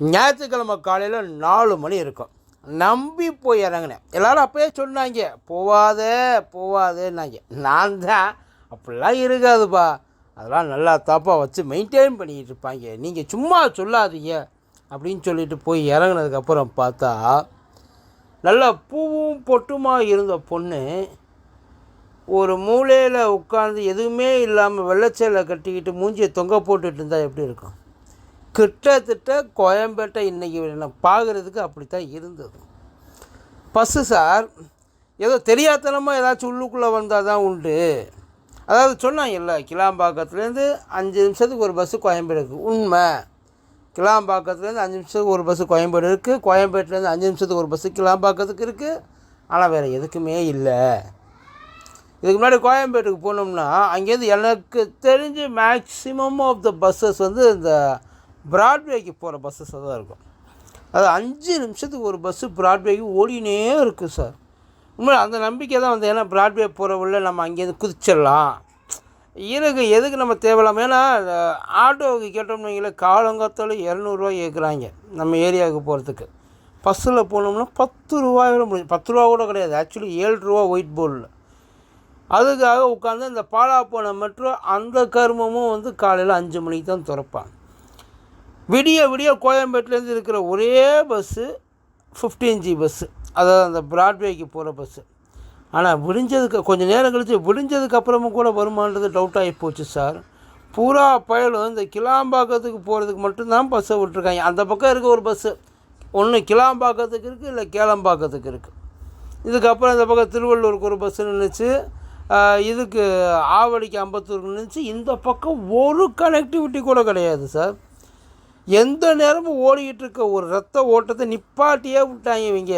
ஞாயிற்றுக்கிழமை காலையில் நாலு மணி இருக்கும். நம்பி போய் இறங்கினேன். எல்லோரும் அப்போயே சொன்னாங்க போவாத போவாதேன்னாங்க. நான் தான் அப்படிலாம் இருக்காதுப்பா. அதெல்லாம் நல்லா தாப்பாக வச்சு மெயின்டைன் பண்ணிக்கிட்டு இருப்பாங்க. நீங்கள் சும்மா சொல்லாதீங்க. அப்படின்னு சொல்லிட்டு போய் இறங்குனதுக்கப்புறம் பார்த்தா நல்லா பூவும் பொட்டுமா இருந்த பொண்ணு ஒரு மூலையில் உட்காந்து எதுவுமே இல்லாமல் வெள்ளச்சேலை கட்டிக்கிட்டு மூஞ்சியை தொங்க போட்டுட்டு இருந்தால் எப்படி இருக்கும்? கிட்டத்தட்ட கோயம்பேட்டை இன்றைக்கி நான் பார்க்குறதுக்கு அப்படித்தான் இருந்தது. பஸ்ஸு சார் ஏதோ தெரியாத்தனமாக ஏதாச்சும் உள்ளுக்குள்ளே வந்தால் தான் உண்டு. அதாவது சொன்னாங்க இல்லை கிளாம்பாக்கத்துலேருந்து அஞ்சு நிமிஷத்துக்கு ஒரு பஸ்ஸு கோயம்பேடு இருக்குது உண்மை. கிளாம்பாக்கத்துலேருந்து அஞ்சு நிமிஷத்துக்கு ஒரு பஸ்ஸு கோயம்பேடு இருக்குது கோயம்பேட்டிலேருந்து அஞ்சு நிமிஷத்துக்கு ஒரு பஸ்ஸு கிளாம்பாக்கத்துக்கு இருக்குது ஆனால் வேறு எதுக்குமே இல்லை. இதுக்கு முன்னாடி கோயம்பேட்டுக்கு போனோம்னா அங்கேருந்து எனக்கு தெரிஞ்சு மேக்ஸிமம் ஆஃப் த பஸ்ஸஸ் வந்து இந்த பிராட்வேக்கு போகிற பஸ்ஸஸாக தான் இருக்கும். அது அஞ்சு நிமிஷத்துக்கு ஒரு பஸ்ஸு பிராட்வேக்கு ஓடினே இருக்கும் சார் உண்மையில் அந்த நம்பிக்கை தான் வந்து ஏன்னா பிராட்வே போகிற நம்ம அங்கேருந்து குதிச்சிடலாம். இருக்கு எதுக்கு நம்ம தேவையில்லாம? ஏன்னா ஆட்டோவுக்கு கேட்டோம்னு வைங்களேன் காலங்காத்தால இரநூறுவா கேட்குறாங்க நம்ம ஏரியாவுக்கு போகிறதுக்கு பஸ்ஸில் போனோம்னா பத்து ரூபாயோட முடியும் பத்து ரூபா கூட கிடையாது. ஆக்சுவலி ஏழு ரூபா ஒயிட் போர்டில் அதுக்காக உட்காந்து இந்த பாலா போன மெட்ரோ அந்த கருமமும் வந்து காலையில் அஞ்சு மணிக்கு தான் திறப்பாங்க. விடிய விடிய கோயம்பேட்டிலேருந்து இருக்கிற ஒரே பஸ்ஸு ஃபிஃப்டீன் ஜி பஸ்ஸு. அதாவது அந்த பிராட்வேக்கு போகிற பஸ்ஸு. ஆனால் விடிஞ்சதுக்கு கொஞ்சம் நேரம் கழித்து விடிஞ்சதுக்கு அப்புறமும் கூட வருமானது டவுட் ஆகி போச்சு சார் பூரா பயலும் இந்த கிளாம்பாக்கத்துக்கு போகிறதுக்கு மட்டும்தான் பஸ்ஸை விட்ருக்காங்க அந்த பக்கம் இருக்க ஒரு பஸ்ஸு. ஒன்று கிளாம்பாக்கத்துக்கு இருக்குது இல்லை கேளம்பாக்கத்துக்கு இருக்குது இதுக்கப்புறம் இந்த பக்கம் திருவள்ளூருக்கு ஒரு பஸ்ஸு நின்றுச்சு இதுக்கு ஆவடிக்கு ஐம்பத்தூருக்கு நின்றுச்சு இந்த பக்கம் ஒரு கனெக்டிவிட்டி கூட கிடையாது சார் எந்த நேரமும் ஓடிக்கிட்டு இருக்க ஒரு ரத்த ஓட்டத்தை நிப்பாட்டியே விட்டாங்க இவங்க.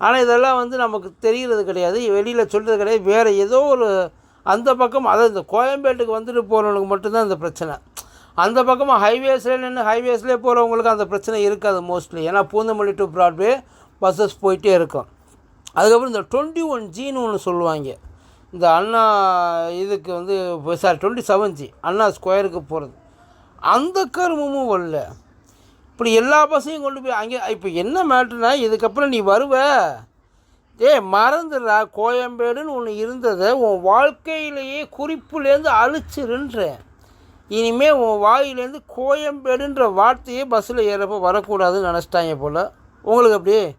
ஆனால் இதெல்லாம் வந்து நமக்கு தெரிகிறது கிடையாது. வெளியில் சொல்கிறது கிடையாது. வேறு ஏதோ ஒரு அந்த பக்கம் அதாவது இந்த கோயம்பேட்டுக்கு வந்துட்டு போகிறவங்களுக்கு மட்டும்தான் இந்த பிரச்சனை. அந்த பக்கமாக ஹைவேஸில் நின்று ஹைவேஸ்லேயே போகிறவங்களுக்கு அந்த பிரச்சனை இருக்காது மோஸ்ட்லி ஏன்னா பூந்தமல்லி டு ப்ராட்வே பஸ்ஸஸ் போயிட்டே இருக்கும். அதுக்கப்புறம் இந்த டுவெண்ட்டி ஒன் ஜின்னு ஒன்று சொல்லுவாங்க. இந்த அண்ணா இதுக்கு வந்து sorry twenty seven G Anna ஸ்கொயருக்கு போகிறது அந்த கருமமும் வரல. இப்படி எல்லா பஸ்ஸையும் கொண்டு போய் அங்கே இப்போ என்ன மேட்ருனா இதுக்கப்புறம் நீ வருவ. ஏய் மறந்துடுறா கோயம்பேடுன்னு ஒன்று இருந்ததை உன் வாழ்க்கையிலேயே குறிப்புலேருந்து அழிச்சிருன்றேன் இனிமேல் உன் வாயிலேருந்து கோயம்பேடுன்ற வார்த்தையே பஸ்ஸில் ஏறப்போ வரக்கூடாதுன்னு நினச்சிட்டாங்க போல். உங்களுக்கு அப்படியே?